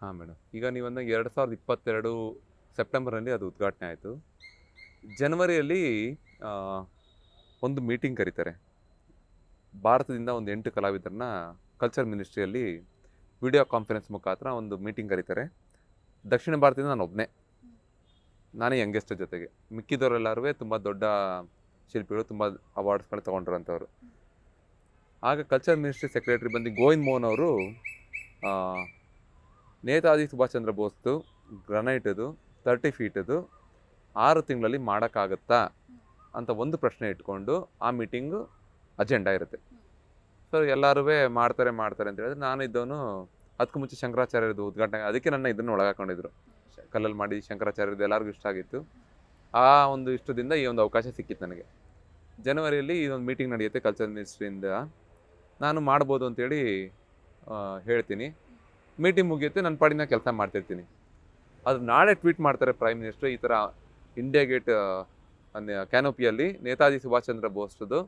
ಹಾಂ ಮೇಡಮ್ ಈಗ ನೀವಂದಾಗ ಎರಡು ಸಾವಿರದ ಇಪ್ಪತ್ತೆರಡು ಸೆಪ್ಟೆಂಬರ್ನಲ್ಲಿ ಅದು ಉದ್ಘಾಟನೆ ಆಯಿತು. ಜನವರಿಯಲ್ಲಿ ಒಂದು ಮೀಟಿಂಗ್ ಕರೀತಾರೆ. ಭಾರತದಿಂದ ಒಂದು ಎಂಟು ಕಲಾವಿದರನ್ನ ಕಲ್ಚರ್ ಮಿನಿಸ್ಟ್ರಿಯಲ್ಲಿ ವಿಡಿಯೋ ಕಾನ್ಫರೆನ್ಸ್ ಮುಖಾಂತರ ಒಂದು ಮೀಟಿಂಗ್ ಕರೀತಾರೆ. ದಕ್ಷಿಣ ಭಾರತದಿಂದ ನಾನು ಒಬ್ಬನೇ ನಾನೇ ಯಂಗೆಸ್ಟ್ ಜೊತೆಗೆ. ಮಿಕ್ಕಿದವರೆಲ್ಲರೂ ತುಂಬ ದೊಡ್ಡ ಶಿಲ್ಪಿಗಳು, ತುಂಬ ಅವಾರ್ಡ್ಸ್ಗಳು ತೊಗೊಂಡಿರೋಂಥವ್ರು ಆಗ ಕಲ್ಚರ್ ಮಿನಿಸ್ಟ್ರಿ ಸೆಕ್ರೆಟರಿ ಬಂದು ಗೋವಿಂದ್ ಮೋಹನ್ ಅವರು ನೇತಾಜಿ ಸುಭಾಷ್ ಚಂದ್ರ ಬೋಸ್ದು ಗ್ರನೈಟದು ತರ್ಟಿ ಫೀಟದು ಆರು ತಿಂಗಳಲ್ಲಿ ಮಾಡೋಕ್ಕಾಗತ್ತಾ ಅಂತ ಒಂದು ಪ್ರಶ್ನೆ ಇಟ್ಕೊಂಡು ಆ ಮೀಟಿಂಗು ಅಜೆಂಡಾ ಇರುತ್ತೆ. ಸೊ ಎಲ್ಲರೂ ಮಾಡ್ತಾರೆ ಮಾಡ್ತಾರೆ ಅಂತ ಹೇಳಿದ್ರೆ ನಾನು ಇದ್ದವನು ಅದಕ್ಕೂ ಮುಂಚೆ ಶಂಕರಾಚಾರ್ಯರದು ಉದ್ಘಾಟನೆ, ಅದಕ್ಕೆ ನನ್ನ ಇದನ್ನು ಒಳಗಾಕೊಂಡಿದ್ರು ಕಲ್ಲಲ್ಲಿ ಮಾಡಿ ಶಂಕರಾಚಾರ್ಯರದ್ದು ಎಲ್ಲರಿಗೂ ಇಷ್ಟ ಆಗಿತ್ತು. ಆ ಒಂದು ಇಷ್ಟದಿಂದ ಈ ಒಂದು ಅವಕಾಶ ಸಿಕ್ಕಿತ್ತು ನನಗೆ. ಜನವರಿಯಲ್ಲಿ ಒಂದು ಮೀಟಿಂಗ್ ನಡೆಯುತ್ತೆ ಕಲ್ಚರ್ ಮಿನಿಸ್ಟ್ರಿಯಿಂದ. ನಾನು ಮಾಡ್ಬೋದು ಅಂತೇಳಿ ಹೇಳ್ತೀನಿ. ಮೀಟಿಂಗ್ ಮುಗಿಯುತ್ತೆ ನನ್ನ ಪಾಡಿನ ಕೆಲಸ ಮಾಡ್ತಿರ್ತೀನಿ. ಅದು ನಾಳೆ ಟ್ವೀಟ್ ಮಾಡ್ತಾರೆ ಪ್ರೈಮ್ ಮಿನಿಸ್ಟರ್ ಈ ಥರ ಇಂಡಿಯಾ ಗೇಟ್ ಕ್ಯಾನೋಪಿಯಲ್ಲಿ ನೇತಾಜಿ ಸುಭಾಷ್ ಚಂದ್ರ ಬೋಸ್ದು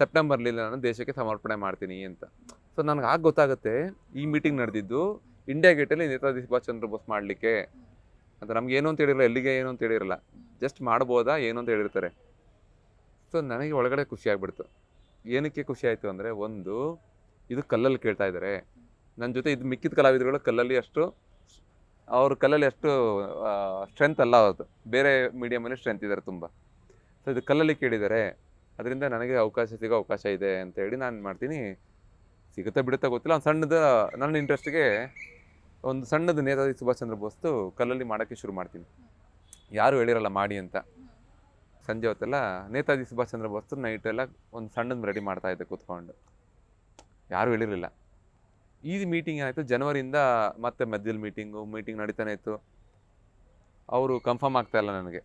ಸೆಪ್ಟೆಂಬರ್ಲಿ ನಾನು ದೇಶಕ್ಕೆ ಸಮರ್ಪಣೆ ಮಾಡ್ತೀನಿ ಅಂತ. ಸೊ ನನಗೆ ಆಗ ಗೊತ್ತಾಗುತ್ತೆ ಈ ಮೀಟಿಂಗ್ ನಡೆದಿದ್ದು ಇಂಡಿಯಾ ಗೇಟಲ್ಲಿ ನೇತಾಜಿ ಸುಭಾಷ್ ಚಂದ್ರ ಬೋಸ್ ಮಾಡಲಿಕ್ಕೆ. ಅಂತ ನಮ್ಗೆ ಏನು ಅಂತ ಹೇಳಿರಲ್ಲ, ಎಲ್ಲಿಗೆ ಏನು ಅಂತ ಹೇಳಿರಲ್ಲ. ಜಸ್ಟ್ ಮಾಡ್ಬೋದಾ, ಏನು ಅಂತ ಹೇಳಿರ್ತಾರೆ. ಸೊ ನನಗೆ ಒಳಗಡೆ ಖುಷಿ ಆಗ್ಬಿಡ್ತು. ಏನಕ್ಕೆ ಖುಷಿ ಆಯಿತು ಅಂದರೆ, ಒಂದು, ಇದು ಕಲ್ಲಲ್ಲಿ ಕೇಳ್ತಾ ಇದ್ದಾರೆ ನನ್ನ ಜೊತೆ ಇದು ಮಿಕ್ಕಿದ ಕಲಾವಿದರುಗಳು ಕಲ್ಲಲ್ಲಿ ಅಷ್ಟು ಅವ್ರ ಕಲ್ಲಲ್ಲಿ ಅಷ್ಟು ಸ್ಟ್ರೆಂತ್ ಅಲ್ಲ ಅದು. ಬೇರೆ ಮೀಡಿಯಮಲ್ಲಿ ಸ್ಟ್ರೆಂತ್ ಇದ್ದಾರೆ ತುಂಬ. ಸೊ ಇದು ಕಲ್ಲಲ್ಲಿ ಕೇಳಿದ್ದಾರೆ ಅದರಿಂದ ನನಗೆ ಅವಕಾಶ, ಸಿಗೋ ಅವಕಾಶ ಇದೆ ಅಂತ ಹೇಳಿ ನಾನು ಮಾಡ್ತೀನಿ. ಸಿಗುತ್ತಾ ಬಿಡುತ್ತಾ ಗೊತ್ತಿಲ್ಲ. ಒಂದು ಸಣ್ಣದ, ನನ್ನ ಇಂಟ್ರೆಸ್ಟ್ಗೆ ಒಂದು ಸಣ್ಣದು ನೇತಾಜಿ ಸುಭಾಷ್ ಚಂದ್ರ ಬೋಸ್ದು ಕಲ್ಲಲ್ಲಿ ಮಾಡೋಕ್ಕೆ ಶುರು ಮಾಡ್ತೀನಿ. ಯಾರು ಹೇಳಿರಲ್ಲ ಮಾಡಿ ಅಂತ. ಸಂಜೆ ಹೊತ್ತೆಲ್ಲ ನೇತಾಜಿ ಸುಭಾಷ್ ಚಂದ್ರ ಬೋಸ್ದು ನೈಟೆಲ್ಲ ಒಂದು ಸಣ್ಣದು ರೆಡಿ ಮಾಡ್ತಾ ಇದ್ದೆ ಕೂತ್ಕೊಂಡು. ಯಾರೂ ಹೇಳಿರಲಿಲ್ಲ. ಈ ಮೀಟಿಂಗ್ ಏನಾಯಿತು ಜನವರಿಯಿಂದ ಮತ್ತೆ ಮಧ್ಯದಲ್ಲಿ ಮೀಟಿಂಗು ಮೀಟಿಂಗ್ ನಡೀತಾನೆ ಇತ್ತು. ಅವರು ಕನ್ಫರ್ಮ್ ಆಗ್ತಾ ಇಲ್ಲ ನನಗೆ.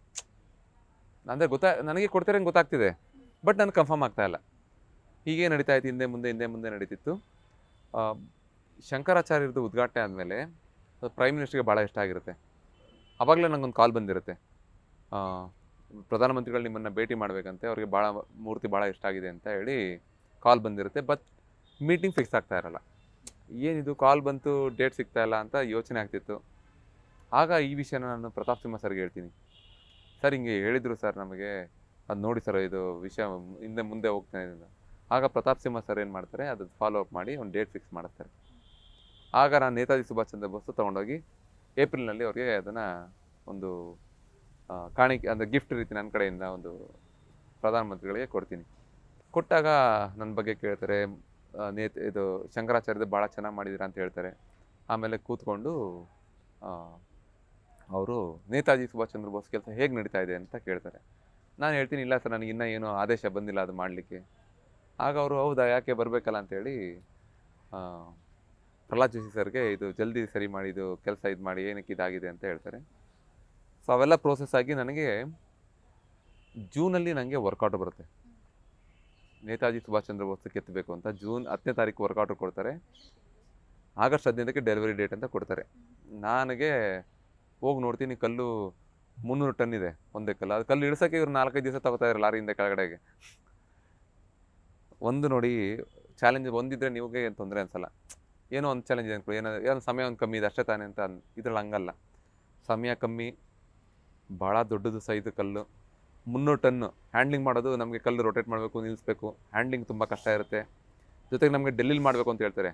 ಅಂದರೆ ಗೊತ್ತಾ ನನಗೆ ಕೊಡ್ತಾರೆ ಗೊತ್ತಾಗ್ತಿದೆ. ಬಟ್ ನನಗೆ ಕನ್ಫರ್ಮ್ ಆಗ್ತಾ ಇಲ್ಲ. ಹೀಗೆ ನಡೀತಾ ಇತ್ತು ಹಿಂದೆ ಮುಂದೆ ಹಿಂದೆ ಮುಂದೆ ನಡೀತಿತ್ತು. ಆ, ಶಂಕರಾಚಾರ್ಯರದ್ದು ಉದ್ಘಾಟನೆ ಆದಮೇಲೆ ಪ್ರೈಮ್ ಮಿನಿಸ್ಟ್ರಿಗೆ ಭಾಳ ಇಷ್ಟ ಆಗಿರುತ್ತೆ. ಆವಾಗಲೇ ನನಗೊಂದು ಕಾಲ್ ಬಂದಿರುತ್ತೆ. ಪ್ರಧಾನಮಂತ್ರಿಗಳು ನಿಮ್ಮನ್ನು ಭೇಟಿ ಮಾಡಬೇಕಂತೆ ಅವ್ರಿಗೆ ಭಾಳ ಮೂರ್ತಿ ಭಾಳ ಇಷ್ಟ ಆಗಿದೆ ಅಂತ ಹೇಳಿ ಕಾಲ್ ಬಂದಿರುತ್ತೆ. ಬಟ್ ಮೀಟಿಂಗ್ ಫಿಕ್ಸ್ ಆಗ್ತಾ ಇರಲ್ಲ. ಏನಿದು, ಕಾಲ್ ಬಂತು, ಡೇಟ್ ಸಿಗ್ತಾ ಇಲ್ಲ ಅಂತ ಯೋಚನೆ ಆಗ್ತಿತ್ತು. ಆಗ ಈ ವಿಷಯನ ನಾನು ಪ್ರತಾಪ್ ಸಿಂಹ ಸರ್ಗೆ ಹೇಳ್ತೀನಿ. ಸರ್, ಹಿಂಗೆ ಹೇಳಿದರು ಸರ್ ನಮಗೆ. ಅದು ನೋಡಿ ಸರ್, ಇದು ವಿಷಯ ಹಿಂದೆ ಮುಂದೆ ಹೋಗ್ತಾ ಇದ್ದೀನಿ ಆಗ ಪ್ರತಾಪ್ ಸಿಂಹ ಸರ್ ಏನು ಮಾಡ್ತಾರೆ ಅದು ಫಾಲೋ ಅಪ್ ಮಾಡಿ ಒಂದು ಡೇಟ್ ಫಿಕ್ಸ್ ಮಾಡ್ತಾರೆ ಆಗ ನಾನು ನೇತಾಜಿ ಸುಭಾಷ್ ಚಂದ್ರ ಬೋಸ್ ತೊಗೊಂಡೋಗಿ ಏಪ್ರಿಲ್ನಲ್ಲಿ ಅವ್ರಿಗೆ ಅದನ್ನು ಒಂದು ಕಾಣಿಕೆ, ಅಂದರೆ ಗಿಫ್ಟ್ ರೀತಿ ನನ್ನ ಕಡೆಯಿಂದ ಒಂದು ಪ್ರಧಾನಮಂತ್ರಿಗಳಿಗೆ ಕೊಡ್ತೀನಿ. ಕೊಟ್ಟಾಗ ನನ್ನ ಬಗ್ಗೆ ಕೇಳ್ತಾರೆ ನೇತ್ ಇದು ಶಂಕರಾಚಾರ್ಯದ ಭಾಳ ಚೆನ್ನಾಗಿ ಮಾಡಿದ್ದೀರಾ ಅಂತ ಹೇಳ್ತಾರೆ. ಆಮೇಲೆ ಕೂತ್ಕೊಂಡು ಅವರು ನೇತಾಜಿ ಸುಭಾಷ್ ಚಂದ್ರ ಬೋಸ್ ಕೆಲಸ ಹೇಗೆ ನಡೀತಾ ಇದೆ ಅಂತ ಕೇಳ್ತಾರೆ. ನಾನು ಹೇಳ್ತೀನಿ, ಇಲ್ಲ ಸರ್ ನನಗೆ ಇನ್ನೂ ಏನು ಆದೇಶ ಬಂದಿಲ್ಲ ಅದು ಮಾಡಲಿಕ್ಕೆ. ಆಗ ಅವರು, ಹೌದಾ, ಯಾಕೆ ಬರಬೇಕಲ್ಲ ಅಂತೇಳಿ ಪ್ರಹ್ಲಾದ್ ಜೋಶಿ ಸರ್ಗೆ ಇದು ಜಲ್ದಿ ಸರಿ ಮಾಡಿ, ಇದು ಕೆಲಸ ಇದು ಮಾಡಿ, ಏನಕ್ಕೆ ಇದಾಗಿದೆ ಅಂತ ಹೇಳ್ತಾರೆ. ಸೊ ಅವೆಲ್ಲ ಪ್ರೋಸೆಸ್ ಆಗಿ ನನಗೆ ಜೂನಲ್ಲಿ ನನಗೆ ವರ್ಕೌಟ್ ಬರುತ್ತೆ. ನೇತಾಜಿ ಸುಭಾಷ್ ಚಂದ್ರ ಬೋಸ್ ಕೆತ್ತಬೇಕು ಅಂತ ಜೂನ್ ಹತ್ತನೇ ತಾರೀಕು ವರ್ಕೌಟ್ ಕೊಡ್ತಾರೆ. ಆಗಸ್ಟ್ ಹದಿನೈದಕ್ಕೆ ಡೆಲಿವರಿ ಡೇಟ್ ಅಂತ ಕೊಡ್ತಾರೆ. ನನಗೆ ಹೋಗಿ ನೋಡ್ತೀನಿ, ಕಲ್ಲು ಮುನ್ನೂರು ಟನ್ ಇದೆ ಒಂದೇ ಕಲ್ಲು. ಅದು ಕಲ್ಲು ಇಳಿಸೋಕೆ ಇವರು ನಾಲ್ಕೈದು ದಿವಸ ತಗೋತಾ ಇದ್ದಾರೆ ಲಾರಿಯಿಂದ ಕೆಳಗಡೆಗೆ. ಒಂದು ನೋಡಿ ಚಾಲೆಂಜ್ ಒಂದಿದ್ರೆ ನಿಮಗೆ ಏನು ತೊಂದರೆ ಅನ್ಸಲ್ಲ. ಏನೋ ಒಂದು ಚಾಲೆಂಜ್ ಅನ್ಕೊಳ್ಳಿ. ಏನೋ ಏನೋ ಸಮಯ ಒಂದು ಕಮ್ಮಿ ಇದೆ, ಅಷ್ಟೇ ತಾನೇ ಅಂತ ಇದ್ರಲ್ಲಿ ಹಂಗಲ್ಲ. ಸಮಯ ಕಮ್ಮಿ ಭಾಳ ದೊಡ್ಡದು ಸೈಜ್ ಕಲ್ಲು. ಮುನ್ನೂರು ಟನ್ನು ಹ್ಯಾಂಡ್ಲಿಂಗ್ ಮಾಡೋದು ನಮಗೆ ಕಲ್ಲು ರೊಟೇಟ್ ಮಾಡಬೇಕು, ನಿಲ್ಲಿಸ್ಬೇಕು. ಹ್ಯಾಂಡ್ಲಿಂಗ್ ತುಂಬ ಕಷ್ಟ ಇರುತ್ತೆ. ಜೊತೆಗೆ ನಮಗೆ ಡೆಲ್ಲಿಲಿ ಮಾಡಬೇಕು ಅಂತ ಹೇಳ್ತಾರೆ.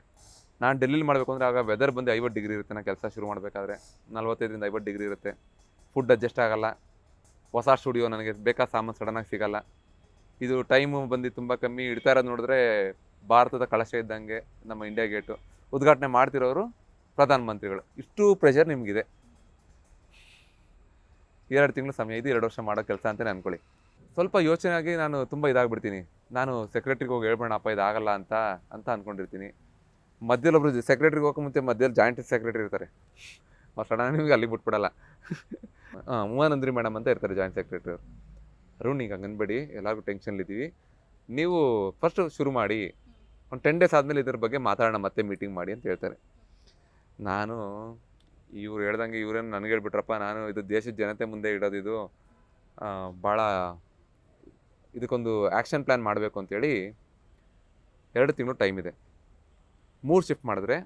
ನಾನು ಡೆಲ್ಲಿಲಿ ಮಾಡಬೇಕು ಅಂದರೆ ಆಗ ವೆದರ್ ಬಂದು ಐವತ್ತು ಡಿಗ್ರಿ ಇರುತ್ತೆ. ನಾನು ಕೆಲಸ ಶುರು ಮಾಡಬೇಕಾದ್ರೆ ನಲ್ವತ್ತೈದರಿಂದ ಐವತ್ತು ಡಿಗ್ರಿ ಇರುತ್ತೆ. ಫುಡ್ ಅಡ್ಜಸ್ಟ್ ಆಗೋಲ್ಲ. ಹೊಸ ಸ್ಟುಡಿಯೋ ನನಗೆ ಬೇಕಾದ ಸಾಮಾನು ಸಡನ್ನಾಗಿ ಸಿಗಲ್ಲ. ಇದು ಟೈಮು ಬಂದು ತುಂಬ ಕಮ್ಮಿ. ಇಡ್ತಾ ಇರೋದು ನೋಡಿದ್ರೆ ಭಾರತದ ಕಳಶ ಇದ್ದಂಗೆ ನಮ್ಮ ಇಂಡಿಯಾ ಗೇಟು ಉದ್ಘಾಟನೆ ಮಾಡ್ತಿರೋರು ಪ್ರಧಾನಮಂತ್ರಿಗಳು ಇಷ್ಟು ಪ್ರೆಷರ್ ನಿಮಗಿದೆ. ಎರಡು ತಿಂಗಳು ಸಮಯ ಇದು, ಎರಡು ವರ್ಷ ಮಾಡೋ ಕೆಲಸ ಅಂತಲೇ ಅನ್ಕೊಳ್ಳಿ ಸ್ವಲ್ಪ ಯೋಚನೆ ಆಗಿ ನಾನು ತುಂಬ ಇದಾಗ್ಬಿಡ್ತೀನಿ. ನಾನು ಸೆಕ್ರೆಟ್ರಿಗೆ ಹೋಗಿ ಹೇಳ್ಬೇಡಪ್ಪ ಇದಾಗಲ್ಲ ಅಂತ ಅಂತ ಅಂದ್ಕೊಂಡಿರ್ತೀನಿ ಮಧ್ಯದಲ್ಲಿ ಒಬ್ರು ಸೆಕ್ರೆಟ್ರಿಗೆ ಹೋಗೋಕೆ ಮುಂಚೆ ಮಧ್ಯದಲ್ಲಿ ಜಾಯಿಂಟ್ ಸೆಕ್ರೆಟರಿ ಇರ್ತಾರೆ. ಅವ್ರು ಸಡನ್ ನಿಮಗೆ ಅಲ್ಲಿ ಬಿಟ್ಬಿಡಲ್ಲ. ಹಾಂ, ಮೂವಾನಂದ್ರಿ ಮೇಡಮ್ ಅಂತ ಇರ್ತಾರೆ ಜಾಯಿಂಟ್ ಸೆಕ್ರೆಟರಿ ಅವರು. ಅರುಣ್, ಈಗ ಹಂಗನ್ಬೇಡಿ ಎಲ್ಲರಿಗೂ ಟೆನ್ಷನ್ಲಿದ್ದೀವಿ ನೀವು ಫಸ್ಟ್ ಶುರು ಮಾಡಿ, ಒಂದು ಟೆನ್ ಡೇಸ್ ಆದಮೇಲೆ ಇದ್ರ ಬಗ್ಗೆ ಮಾತಾಡೋಣ, ಮತ್ತೆ ಮೀಟಿಂಗ್ ಮಾಡಿ ಅಂತ ಹೇಳ್ತಾರೆ. ನಾನು ಇವ್ರು ಹೇಳ್ದಂಗೆ ಇವ್ರೇನು ನನಗೆ ಹೇಳ್ಬಿಟ್ರಪ್ಪ, ನಾನು ಇದು ದೇಶದ ಜನತೆ ಮುಂದೆ ಇಡೋದು ಇದು. ಭಾಳ ಇದಕ್ಕೊಂದು ಆ್ಯಕ್ಷನ್ ಪ್ಲ್ಯಾನ್ ಮಾಡಬೇಕು ಅಂತೇಳಿ ಎರಡು ತಿಂಗಳು ಟೈಮ್ ಇದೆ. ಮೂರು ಶಿಫ್ಟ್ ಮಾಡಿದ್ರೆ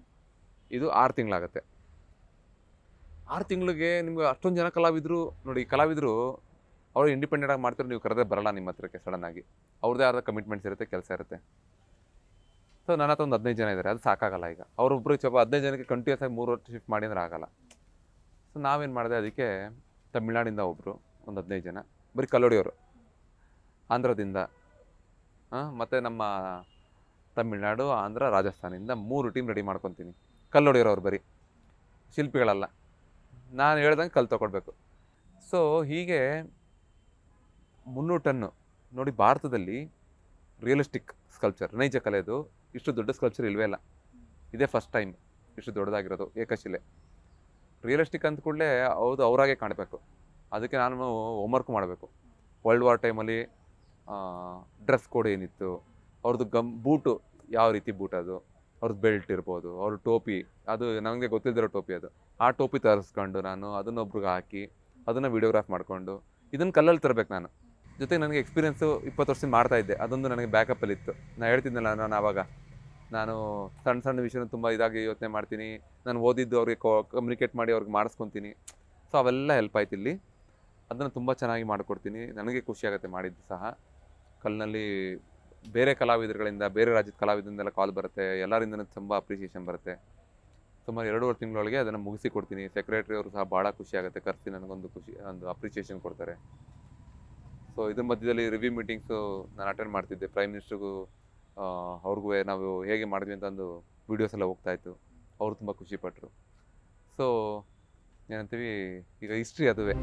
ಇದು ಆರು ತಿಂಗಳಾಗತ್ತೆ. ಆರು ತಿಂಗಳಿಗೆ ನಿಮ್ಗೆ ಅಷ್ಟೊಂದು ಜನ ಕಲಾವಿದರು, ನೋಡಿ ಕಲಾವಿದರು, ಅವರು ಇಂಡಿಪೆಂಡೆಂಟಾಗಿ ಮಾಡ್ತಾರೆ ನೀವು ಕರೆದೇ ಬರಲ್ಲ ನಿಮ್ಮ ಹತ್ರಕ್ಕೆ ಸಡನ್ನಾಗಿ ಅವ್ರದ್ದೇ ಆದ ಕಮಿಟ್ಮೆಂಟ್ಸ್ ಇರುತ್ತೆ, ಕೆಲಸ ಇರುತ್ತೆ. ಸೊ ನನ್ನ ಹತ್ರ ಒಂದು ಹದಿನೈದು ಜನ ಇದ್ದಾರೆ ಅದು ಸಾಕಾಗಲ್ಲ ಈಗ. ಅವರೊಬ್ಬರು ಸ್ವಲ್ಪ ಹದಿನೈದು ಜನಕ್ಕೆ ಕಂಟಿನ್ಯೂಸ್ ಆಗಿ ಮೂರು ವರ್ಷ ಶಿಫ್ಟ್ ಮಾಡಿ ಅಂದ್ರೆ ಆಗಲ್ಲ. ಸೊ ನಾವೇನು ಮಾಡಿದೆ, ಅದಕ್ಕೆ ತಮಿಳ್ನಾಡಿಂದ ಒಬ್ಬರು ಒಂದು ಹದಿನೈದು ಜನ, ಬರೀ ಕಲ್ಲೋಡಿಯವರು, ಆಂಧ್ರದಿಂದ ಮತ್ತು ನಮ್ಮ ತಮಿಳ್ನಾಡು, ಆಂಧ್ರ ರಾಜಸ್ಥಾನಿಂದ ಮೂರು ಟೀಮ್ ರೆಡಿ ಮಾಡ್ಕೊತೀನಿ. ಕಲ್ಲೊಡೆಯೋರವ್ರು ಬರೀ, ಶಿಲ್ಪಿಗಳಲ್ಲ. ನಾನು ಹೇಳ್ದಂಗೆ ಕಲ್ಲು ತೊಗೊಳ್ಬೇಕು. ಸೊ ಹೀಗೆ ಮುನ್ನೂರು ಟನ್ನು ನೋಡಿ ಭಾರತದಲ್ಲಿ ರಿಯಲಿಸ್ಟಿಕ್ ಸ್ಕಲ್ಪ್ಚರ್ ನೈಜ ಕಲೆದು ಇಷ್ಟು ದೊಡ್ಡ ಸ್ಕಲ್ಪ್ಚರ್ ಇಲ್ವೇ ಇಲ್ಲ. ಇದೇ ಫಸ್ಟ್ ಟೈಮ್ ಇಷ್ಟು ದೊಡ್ಡದಾಗಿರೋದು ಏಕಶಿಲೆ. ರಿಯಲಿಸ್ಟಿಕ್ ಅಂತ ಕೂಡಲೇ ಹೌದು, ಅವರಾಗೆ ಕಾಣಬೇಕು. ಅದಕ್ಕೆ ನಾನು ಹೋಮ್ವರ್ಕ್ ಮಾಡಬೇಕು. ವರ್ಲ್ಡ್ ವಾರ್ ಟೈಮಲ್ಲಿ ಡ್ರೆಸ್ ಕೋಡ್ ಏನಿತ್ತು ಅವ್ರದ್ದು ಗಮ್ ಬೂಟು ಯಾವ ರೀತಿ ಬೂಟ್ ಅದು ಅವ್ರದ್ದು ಬೆಲ್ಟ್ ಇರ್ಬೋದು, ಅವ್ರ ಟೋಪಿ, ಅದು ನನಗೆ ಗೊತ್ತಿಲ್ಲದಿರೋ ಟೋಪಿ ಅದು. ಆ ಟೋಪಿ ತರಿಸ್ಕೊಂಡು ನಾನು ಅದನ್ನೊಬ್ರಿಗೆ ಹಾಕಿ, ಅದನ್ನು ವಿಡಿಯೋಗ್ರಾಫ್ ಮಾಡಿಕೊಂಡು, ಇದನ್ನು ಕಲ್ಲಲ್ಲಿ ತರಬೇಕು ನಾನು. ಜೊತೆಗೆ ನನಗೆ ಎಕ್ಸ್ಪೀರಿಯೆನ್ಸು ಇಪ್ಪತ್ತು ವರ್ಷದಿಂದ ಮಾಡ್ತಾ ಇದ್ದೆ. ಅದೊಂದು ನನಗೆ ಬ್ಯಾಕಪ್ಪಲ್ಲಿ ಇತ್ತು. ನಾನು ಹೇಳ್ತಿದ್ದೆನಲ್ಲ ನಾನು ಆವಾಗ ನಾನು ಸಣ್ಣ ಸಣ್ಣ ವಿಷಯನ ತುಂಬ ಇದಾಗಿ ಯೋಚನೆ ಮಾಡ್ತೀನಿ. ನಾನು ಓದಿದ್ದು ಅವ್ರಿಗೆ ಕಮ್ಯುನಿಕೇಟ್ ಮಾಡಿ ಅವ್ರಿಗೆ ಮಾಡಿಸ್ಕೊತೀನಿ. ಸೊ ಅವೆಲ್ಲ ಹೆಲ್ಪ್ ಆಯ್ತು ಇಲ್ಲಿ. ಅದನ್ನು ತುಂಬ ಚೆನ್ನಾಗಿ ಮಾಡಿಕೊಡ್ತೀನಿ. ನನಗೆ ಖುಷಿ ಆಗುತ್ತೆ ಮಾಡಿದ್ದು ಸಹ. ಕಲ್ಲಿನಲ್ಲಿ ಬೇರೆ ಕಲಾವಿದರುಗಳಿಂದ, ಬೇರೆ ರಾಜ್ಯದ ಕಲಾವಿದರಿಂದೆಲ್ಲ ಕಾಲ್ ಬರುತ್ತೆ. ಎಲ್ಲರಿಂದ ತುಂಬ ಅಪ್ರಿಸಿಯೇಷನ್ ಬರುತ್ತೆ. ಸುಮಾರು ಎರಡೂವರೆ ತಿಂಗಳೊಳಗೆ ಅದನ್ನು ಮುಗಿಸಿ ಕೊಡ್ತೀನಿ. ಸೆಕ್ರೆಟ್ರಿ ಅವರು ಸಹ ಭಾಳ ಖುಷಿ ಆಗುತ್ತೆ. ಕರೆಸಿ ನನಗೊಂದು ಖುಷಿ, ಒಂದು ಅಪ್ರಿಸಿಯೇಷನ್ ಕೊಡ್ತಾರೆ. ಸೊ ಇದ್ರ ಮಧ್ಯದಲ್ಲಿ ರಿವ್ಯೂ ಮೀಟಿಂಗ್ಸು ನಾನು ಅಟೆಂಡ್ ಮಾಡ್ತಿದ್ದೆ. ಪ್ರೈಮ್ ಮಿನಿಸ್ಟ್ರಿಗೂ ಅವ್ರಿಗೂ ನಾವು ಹೇಗೆ ಮಾಡಿದ್ವಿ ಅಂತ ಒಂದು ವೀಡಿಯೋಸ್ ಎಲ್ಲ ಹೋಗ್ತಾ ಇತ್ತು. ಅವರು ತುಂಬ ಖುಷಿಪಟ್ಟರು ಸೊ ಏನಂತೀವಿ, ಈಗ ಹಿಸ್ಟ್ರಿ ಅದುವೇ.